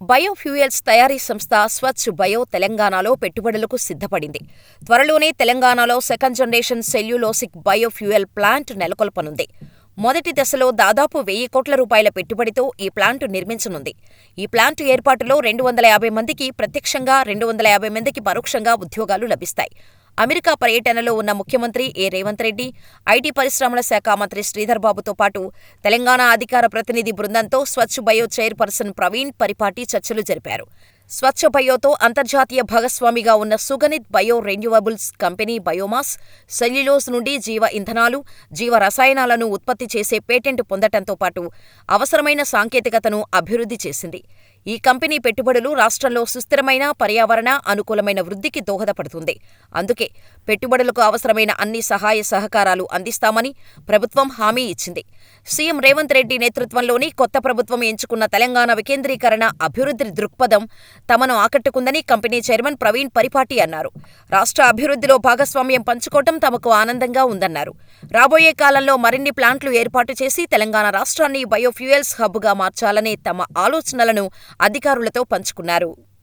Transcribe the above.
Biofuels తయారీ సంస్థ Swachh bio తెలంగాణలో పెట్టుబడులకు సిద్ధపడింది. త్వరలోనే తెలంగాణలో second generation cellulosic biofuel plant నెలకొల్పనుంది. మొదటి దశలో దాదాపు వెయ్యి కోట్ల రూపాయల పెట్టుబడితో ఈ ప్లాంటు నిర్మించనుంది. ఈ ప్లాంటు ఏర్పాటులో రెండు వందల యాభై మందికి ప్రత్యక్షంగా, రెండు వందల యాభై మందికి పరోక్షంగా ఉద్యోగాలు లభిస్తాయి. అమెరికా పర్యటనలో ఉన్న ముఖ్యమంత్రి ఏ రేవంత్ రెడ్డి, ఐటీ పరిశ్రమల శాఖ మంత్రి శ్రీధర్బాబుతో పాటు తెలంగాణ అధికార ప్రతినిధి బృందంతో స్వచ్ఛ్ బయో చైర్పర్సన్ ప్రవీణ్ పరిపాటి చర్చలు జరిపారు. స్వచ్ఛ బయోతో అంతర్జాతీయ భాగస్వామిగా ఉన్న సుగనిత్ bio renewables company biomass, cellulose నుండి జీవ ఇంధనాలు, జీవ రసాయనాలను ఉత్పత్తి చేసే పేటెంట్ పొందటంతో పాటు అవసరమైన సాంకేతికతను అభివృద్ధి చేసింది. ఈ కంపెనీ పెట్టుబడులు రాష్ట్రంలో సుస్థిరమైన, పర్యావరణ అనుకూలమైన వృద్ధికి దోహదపడుతుంది. అందుకే పెట్టుబడులకు అవసరమైన అన్ని సహాయ సహకారాలు అందిస్తామని ప్రభుత్వం హామీ ఇచ్చింది. సీఎం రేవంత్ రెడ్డి నేతృత్వంలోని కొత్త ప్రభుత్వం ఎంచుకున్న తెలంగాణ వికేంద్రీకరణ, అభివృద్ధి దృక్పథం తమను ఆకట్టుకుందని కంపెనీ చైర్మన్ ప్రవీణ్ పరిపాటి అన్నారు. రాష్ట్ర అభివృద్ధిలో భాగస్వామ్యం పంచుకోవటం తమకు ఆనందంగా ఉందన్నారు. రాబోయే కాలంలో మరిన్ని ప్లాంట్లు ఏర్పాటు చేసి తెలంగాణ రాష్ట్రాన్ని బయోఫ్యూయల్స్ హబ్గా మార్చాలనే తమ ఆలోచనలను అధికారులతో పంచుకున్నారు.